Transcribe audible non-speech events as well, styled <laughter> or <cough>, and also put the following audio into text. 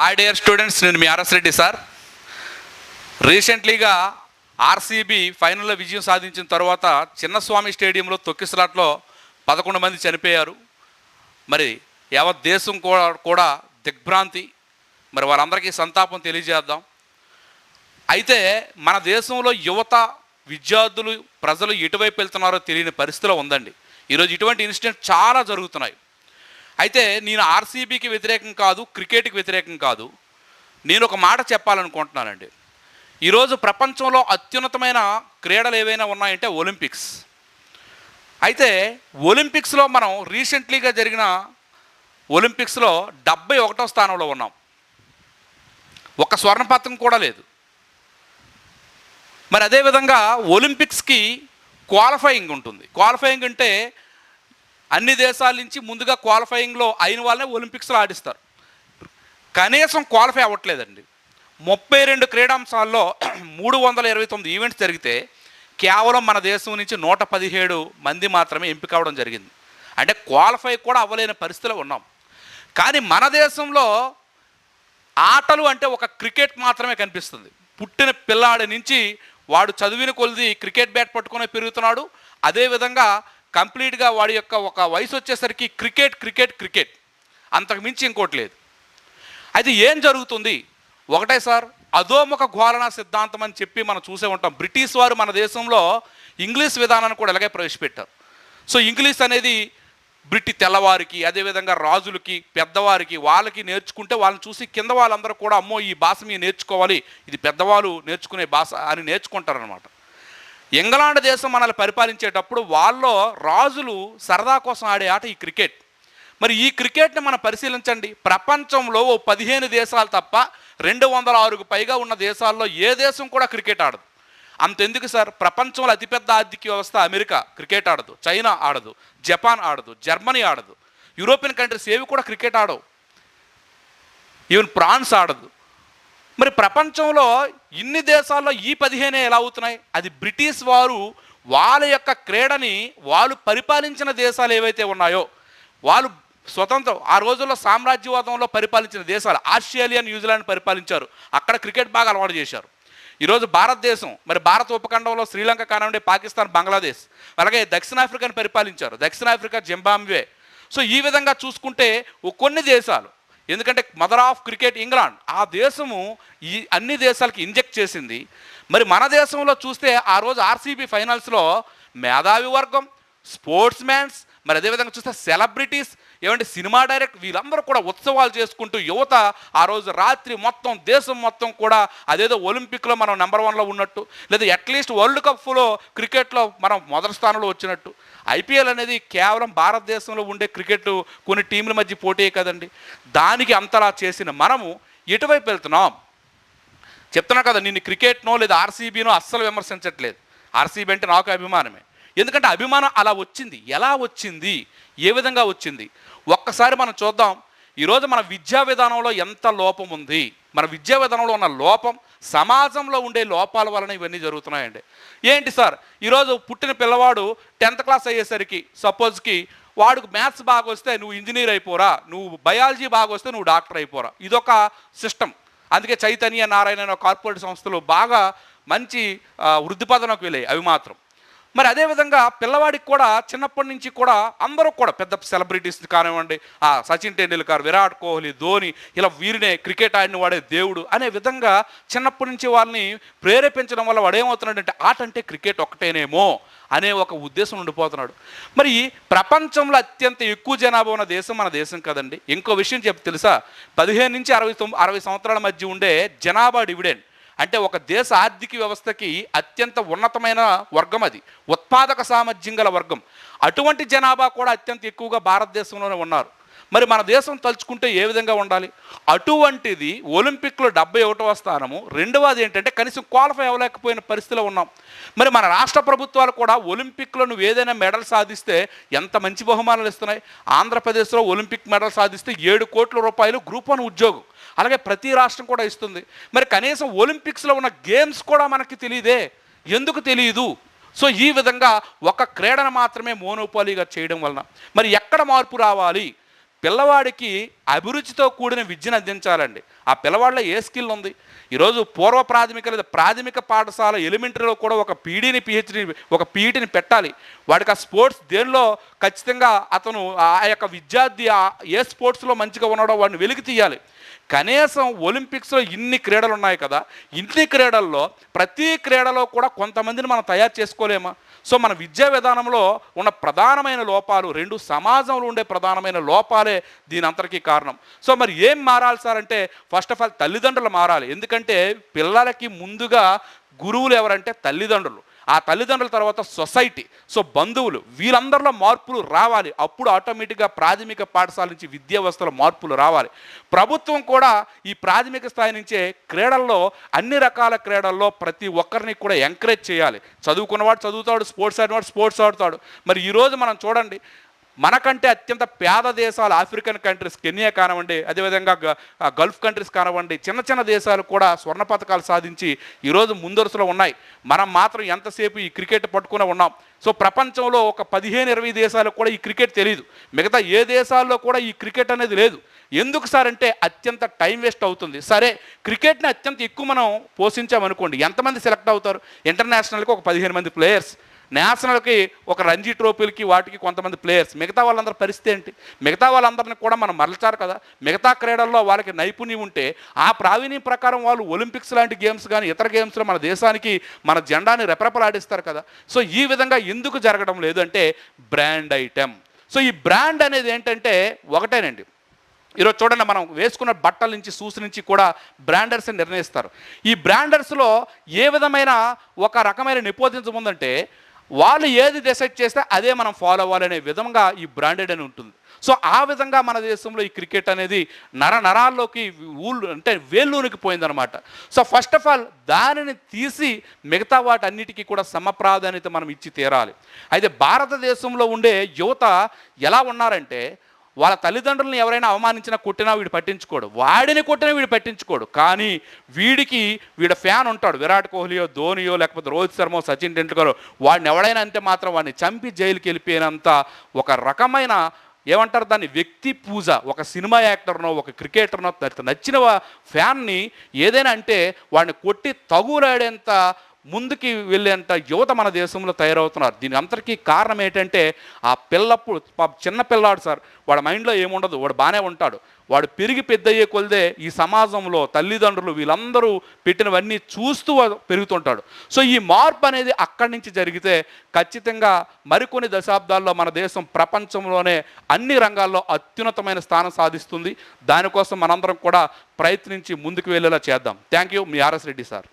Hi dear students నేను మీ RS Reddy sir. రీసెంట్లీగా ఆర్సీబీ ఫైనల్లో విజయం సాధించిన తర్వాత చిన్నస్వామి స్టేడియంలో తొక్కిసలాట్లో పదకొండు మంది చనిపోయారు. మరి యావత్ దేశం కూడా కూడా దిగ్భ్రాంతి. మరి వారందరికీ సంతాపం తెలియజేద్దాం. అయితే మన దేశంలో యువత విద్యార్థులు ప్రజలు ఎటువైపు వెళ్తున్నారో తెలియని పరిస్థితిలో ఉందండి. ఈరోజు ఇటువంటి ఇన్సిడెంట్ చాలా జరుగుతున్నాయి. అయితే నేను ఆర్సీబీకి వ్యతిరేకం కాదు క్రికెట్కి వ్యతిరేకం కాదు. నేను ఒక మాట చెప్పాలనుకుంటున్నానండి. ఈరోజు ప్రపంచంలో అత్యున్నతమైన క్రీడలు ఏవైనా ఉన్నాయంటే ఒలింపిక్స్. అయితే ఒలింపిక్స్లో మనం రీసెంట్లీగా జరిగిన ఒలింపిక్స్లో డెబ్బై ఒకటో స్థానంలో ఉన్నాం. ఒక స్వర్ణ పథకం కూడా లేదు. మరి అదేవిధంగా ఒలింపిక్స్కి క్వాలిఫైయింగ్ ఉంటుంది. క్వాలిఫైయింగ్ అంటే అన్ని దేశాల నుంచి ముందుగా క్వాలిఫైయింగ్లో అయిన వాళ్ళనే ఒలింపిక్స్లో ఆడిస్తారు. కనీసం క్వాలిఫై అవ్వట్లేదండి. ముప్పై రెండు క్రీడాంశాల్లో <clears throat> మూడు వందల ఇరవై తొమ్మిది ఈవెంట్స్ జరిగితే కేవలం మన దేశం నుంచి నూట పదిహేడు మంది మాత్రమే ఎంపిక అవ్వడం జరిగింది. అంటే క్వాలిఫై కూడా అవ్వలేని పరిస్థితిలో ఉన్నాం. కానీ మన దేశంలో ఆటలు అంటే ఒక క్రికెట్ మాత్రమే కనిపిస్తుంది. పుట్టిన పిల్లాడి నుంచి వాడు చదివిన కొలిది క్రికెట్ బ్యాట్ పట్టుకునే పెరుగుతున్నాడు. అదేవిధంగా కంప్లీట్గా వాడి యొక్క ఒక వయసు వచ్చేసరికి క్రికెట్ క్రికెట్ క్రికెట్. అంతకు మించి ఇంకోటి లేదు. అయితే ఏం జరుగుతుంది? ఒకటే సార్ అధోముఖ ఘోలన సిద్ధాంతం అని చెప్పి మనం చూసే ఉంటాం. బ్రిటిష్ వారు మన దేశంలో ఇంగ్లీష్ విధానాన్ని కూడా ఇలాగే ప్రవేశపెట్టారు. సో ఇంగ్లీష్ అనేది బ్రిటి తెల్లవారికి అదేవిధంగా రాజులకి పెద్దవారికి వాళ్ళకి నేర్చుకుంటే వాళ్ళని చూసి కింద వాళ్ళందరూ కూడా అమ్మో ఈ భాష మీద నేర్చుకోవాలి ఇది పెద్దవాళ్ళు నేర్చుకునే భాష అని నేర్చుకుంటారనమాట ఇంగ్లాండ్ దేశం మనల్ని పరిపాలించేటప్పుడు వాళ్ళలో రాజులు సరదా కోసం ఆడే ఆట ఈ క్రికెట్. మరి ఈ క్రికెట్ని మనం పరిశీలించండి. ప్రపంచంలో ఓ పదిహేను దేశాలు తప్ప రెండు వందల ఆరుకు పైగా ఉన్న దేశాల్లో ఏ దేశం కూడా క్రికెట్ ఆడదు. అంతెందుకు సార్? ప్రపంచంలో అతిపెద్ద ఆర్థిక వ్యవస్థ అమెరికా. క్రికెట్ ఆడదు. చైనా ఆడదు. జపాన్ ఆడదు. జర్మనీ ఆడదు. యూరోపియన్ కంట్రీస్ ఏవి కూడా క్రికెట్ ఆడవు. ఈవెన్ ఫ్రాన్స్ ఆడదు. మరి ప్రపంచంలో ఇన్ని దేశాల్లో ఈ పదిహేనే ఎలా అవుతున్నాయి? అది బ్రిటిష్ వారు వాళ్ళ యొక్క క్రీడని వాళ్ళు పరిపాలించిన దేశాలు ఏవైతే ఉన్నాయో వాళ్ళు స్వతంత్రం ఆ రోజుల్లో సామ్రాజ్యవాదంలో పరిపాలించిన దేశాలు ఆస్ట్రేలియా న్యూజిలాండ్ పరిపాలించారు. అక్కడ క్రికెట్ బాగా అలవాటు చేశారు. ఈరోజు భారతదేశం మరి భారత ఉపఖండంలో శ్రీలంక కానివ్వండి పాకిస్తాన్ బంగ్లాదేశ్ అలాగే దక్షిణాఫ్రికాని పరిపాలించారు. దక్షిణాఫ్రికా జింబాబ్వే. సో ఈ విధంగా చూసుకుంటే కొన్ని దేశాలు ఎందుకంటే మదర్ ఆఫ్ క్రికెట్ ఇంగ్లాండ్. ఆ దేశము ఈ అన్ని దేశాలకి ఇంజెక్ట్ చేసింది. మరి మన దేశంలో చూస్తే ఆ రోజు ఆర్సీబీ ఫైనల్స్లో మేధావి వర్గం స్పోర్ట్స్ మ్యాన్స్ మరి అదేవిధంగా చూస్తే సెలబ్రిటీస్ ఏమంటే సినిమా డైరెక్ట్ వీళ్ళందరూ కూడా ఉత్సవాలు చేసుకుంటూ యువత ఆ రోజు రాత్రి మొత్తం దేశం మొత్తం కూడా అదేదో ఒలింపిక్లో మనం నెంబర్ వన్లో ఉన్నట్టు లేదా అట్లీస్ట్ వరల్డ్ కప్లో క్రికెట్లో మనం మొదటి స్థానంలో వచ్చినట్టు. ఐపీఎల్ అనేది కేవలం భారతదేశంలో ఉండే క్రికెట్ కొన్ని టీంల మధ్య పోటీ కదండి. దానికి అంతలా చేసిన మనము ఎటువైపు వెళ్తున్నాం? చెప్తున్నా కదా నిన్ను క్రికెట్నో లేదా ఆర్సీబీనో అస్సలు విమర్శించట్లేదు. ఆర్సీబీ అంటే నాకు అభిమానమే. ఎందుకంటే అభిమానం అలా వచ్చింది. ఎలా వచ్చింది? ఏ విధంగా వచ్చింది? ఒక్కసారి మనం చూద్దాం. ఈరోజు మన విద్యా విధానంలో ఎంత లోపం ఉంది? మన విద్యా విధానంలో ఉన్న లోపం సమాజంలో ఉండే లోపాల వలన ఇవన్నీ జరుగుతున్నాయండి. ఏంటి సార్? ఈరోజు పుట్టిన పిల్లవాడు టెన్త్ క్లాస్ అయ్యేసరికి సపోజ్కి వాడికి మ్యాథ్స్ బాగా వస్తే నువ్వు ఇంజనీర్ అయిపోరా నువ్వు బయాలజీ బాగా వస్తే నువ్వు డాక్టర్ అయిపోరా. ఇదొక సిస్టమ్. అందుకే చైతన్య నారాయణ కార్పొరేట్ సంస్థలు బాగా మంచి వృద్ధిపదనకు వెళ్ళాయి అవి మాత్రం. మరి అదేవిధంగా పిల్లవాడికి కూడా చిన్నప్పటి నుంచి కూడా అందరూ కూడా పెద్ద సెలబ్రిటీస్ కానివ్వండి ఆ సచిన్ టెండూల్కర్ విరాట్ కోహ్లీ ధోని ఇలా వీరినే క్రికెట్ ఆడిన వాడే దేవుడు అనే విధంగా చిన్నప్పటి నుంచి వాళ్ళని ప్రేరేపించడం వల్ల వాడు ఏమవుతున్నాడంటే ఆట అంటే క్రికెట్ ఒకటేనేమో అనే ఒక ఉద్దేశం ఉండిపోతున్నాడు. మరి ప్రపంచంలో అత్యంత ఎక్కువ జనాభా ఉన్న దేశం మన దేశం కదండి. ఇంకో విషయం చెప్పి తెలుసా? పదిహేను నుంచి అరవై తొమ్మిది అరవై సంవత్సరాల మధ్య ఉండే జనాభా డివిడెండ్. అంటే ఒక దేశ ఆర్థిక వ్యవస్థకి అత్యంత ఉన్నతమైన వర్గం అది. ఉత్పాదక సామర్థ్యం గల వర్గం. అటువంటి జనాభా కూడా అత్యంత ఎక్కువగా భారతదేశంలోనే ఉన్నారు. మరి మన దేశం తలుచుకుంటే ఏ విధంగా ఉండాలి? అటువంటిది ఒలింపిక్లో డెబ్బై ఒకటవ స్థానము రెండవది ఏంటంటే కనీసం క్వాలిఫై అవ్వలేకపోయిన పరిస్థితిలో ఉన్నాం. మరి మన రాష్ట్ర ప్రభుత్వాలు కూడా ఒలింపిక్లో నువ్వు ఏదైనా మెడల్ సాధిస్తే ఎంత మంచి బహుమానాలు ఇస్తున్నాయి? ఆంధ్రప్రదేశ్లో ఒలింపిక్ మెడల్ సాధిస్తే ఏడు కోట్ల రూపాయలు గ్రూప్ వన్ ఉద్యోగం. అలాగే ప్రతి రాష్ట్రం కూడా ఇస్తుంది. మరి కనీసం ఒలింపిక్స్లో ఉన్న గేమ్స్ కూడా మనకి తెలియదే ఎందుకు తెలియదు సో ఈ విధంగా ఒక క్రీడను మాత్రమే మోనోపాలీగా చేయడం వలన. మరి ఎక్కడ మార్పు రావాలి? పిల్లవాడికి అభిరుచితో కూడిన విద్యను అందించాలండి. ఆ పిల్లవాడిలో ఏ స్కిల్ ఉంది? ఈరోజు పూర్వ ప్రాథమిక లేదా ప్రాథమిక పాఠశాల ఎలిమెంటరీలో కూడా ఒక పీడీని పిహెచ్డి ఒక పీఈటీని పెట్టాలి. వాడికి ఆ స్పోర్ట్స్ దేనిలో ఖచ్చితంగా అతను ఆ యొక్క విద్యార్థి ఏ స్పోర్ట్స్లో మంచిగా ఉన్నాడో వాడిని వెలికి తీయాలి. కనీసం ఒలింపిక్స్లో ఇన్ని క్రీడలు ఉన్నాయి కదా ఇన్ని క్రీడల్లో ప్రతి క్రీడలో కూడా కొంతమందిని మనం తయారు చేసుకోలేమా? సో మన విద్యా విధానంలో ఉన్న ప్రధానమైన లోపాలు రెండు సమాజంలో ఉండే ప్రధానమైన లోపాలే దీని అంతటికీ కారణం. సో మరి ఏం మారాలి సార్ అంటే ఫస్ట్ ఆఫ్ ఆల్ తల్లిదండ్రులు మారాలి. ఎందుకంటే పిల్లలకి ముందుగా గురువులు ఎవరంటే తల్లిదండ్రులు. ఆ తల్లిదండ్రుల తర్వాత సొసైటీ. సో బంధువులు వీళ్ళందరిలో మార్పులు రావాలి. అప్పుడు ఆటోమేటిక్గా ప్రాథమిక పాఠశాల నుంచి విద్యా వ్యవస్థలో మార్పులు రావాలి. ప్రభుత్వం కూడా ఈ ప్రాథమిక స్థాయి నుంచే క్రీడల్లో అన్ని రకాల క్రీడల్లో ప్రతి ఒక్కరిని కూడా ఎంకరేజ్ చేయాలి. చదువుకున్నవాడు చదువుతాడు స్పోర్ట్స్ ఆడినవాడు స్పోర్ట్స్ ఆడుతాడు. మరి ఈరోజు మనం చూడండి మనకంటే అత్యంత పేద దేశాలు ఆఫ్రికన్ కంట్రీస్ కెన్యా కానివ్వండి అదేవిధంగా గల్ఫ్ కంట్రీస్ కానివ్వండి చిన్న చిన్న దేశాలు కూడా స్వర్ణ పథకాలు సాధించి ఈరోజు ముందరుసులో ఉన్నాయి. మనం మాత్రం ఎంతసేపు ఈ క్రికెట్ పట్టుకునే ఉన్నాం? సో ప్రపంచంలో ఒక పదిహేను ఇరవై దేశాలకు కూడా ఈ క్రికెట్ తెలియదు మిగతా ఏ దేశాల్లో కూడా ఈ క్రికెట్ అనేది లేదు. ఎందుకు సార్ అంటే అత్యంత టైం వేస్ట్ అవుతుంది. సరే క్రికెట్ని అత్యంత ఎక్కువ మనం పోషించామనుకోండి ఎంతమంది సెలెక్ట్ అవుతారు? ఇంటర్నేషనల్కి ఒక పదిహేను మంది ప్లేయర్స్. నేషనల్కి ఒక రంజీ ట్రోఫీలకి వాటికి కొంతమంది ప్లేయర్స్. మిగతా వాళ్ళందరి పరిస్థితి ఏంటి? మిగతా వాళ్ళందరిని కూడా మనం మరల్చారు కదా? మిగతా క్రీడల్లో వాళ్ళకి నైపుణ్యం ఉంటే ఆ ప్రావీణ్యం ప్రకారం వాళ్ళు ఒలింపిక్స్ లాంటి గేమ్స్ కానీ ఇతర గేమ్స్లో మన దేశానికి మన జెండాని రెపరెపలాడిస్తారు కదా? సో ఈ విధంగా ఎందుకు జరగడం లేదు అంటే బ్రాండ్ ఐటెం. సో ఈ బ్రాండ్ అనేది ఏంటంటే ఒకటేనండి. ఈరోజు చూడండి మనం వేసుకున్న బట్టల నుంచి షూస్ నుంచి కూడా బ్రాండర్స్ నిర్ణయిస్తారు. ఈ బ్రాండర్స్లో ఏ విధమైన ఒక రకమైన నిపోదించం ఉందంటే వాళ్ళు ఏది డిసైడ్ చేస్తే అదే మనం ఫాలో అవ్వాలనే విధంగా ఈ బ్రాండెడ్ అని ఉంటుంది. సో ఆ విధంగా మన దేశంలో ఈ క్రికెట్ అనేది నర నరాల్లోకి ఊళ్ళు అంటే వేళ్ళూనికి పోయిందనమాట సో ఫస్ట్ ఆఫ్ ఆల్ దానిని తీసి మిగతా వాటన్నిటికీ కూడా సమప్రాధాన్యత మనం ఇచ్చి తీరాలి. అయితే భారతదేశంలో ఉండే యువత ఎలా ఉన్నారంటే వాళ్ళ తల్లిదండ్రులను ఎవరైనా అవమానించినా కొట్టినా వీడు పట్టించుకోడు. వాడిని కొట్టినా వీడు పట్టించుకోడు. కానీ వీడికి వీడ ఫ్యాన్ ఉంటాడు. విరాట్ కోహ్లీయో ధోనియో లేకపోతే రోహిత్ శర్మో సచిన్ టెండూల్కర్ వాడిని ఎవడైనా అంటే మాత్రం వాడిని చంపి జైలుకి వెళ్ళిపోయినంత ఒక రకమైన ఏమంటారు దాన్ని? వ్యక్తి పూజ. ఒక సినిమా యాక్టర్నో ఒక క్రికెటర్నో నచ్చిన ఫ్యాన్ని ఏదైనా అంటే వాడిని కొట్టి తగులాడేంత ముందుకి వెళ్ళేంత యువత మన దేశంలో తయారవుతున్నారు. దీని అంతటికీ కారణం ఏంటంటే ఆ పిల్లప్పుడు చిన్న పిల్లాడు సార్ వాడి మైండ్లో ఏముండదు వాడు బాగానే ఉంటాడు. వాడు పెరిగి పెద్దయ్యే కొలిదే ఈ సమాజంలో తల్లిదండ్రులు వీళ్ళందరూ పెట్టినవన్నీ చూస్తూ పెరుగుతుంటాడు. సో ఈ మార్పు అనేది అక్కడి నుంచి జరిగితే ఖచ్చితంగా మరికొన్ని దశాబ్దాల్లో మన దేశం ప్రపంచంలోనే అన్ని రంగాల్లో అత్యున్నతమైన స్థానం సాధిస్తుంది. దానికోసం మనందరం కూడా ప్రయత్నించి ముందుకు వెళ్ళేలా చేద్దాం. Thank you. Me RS Reddy sir.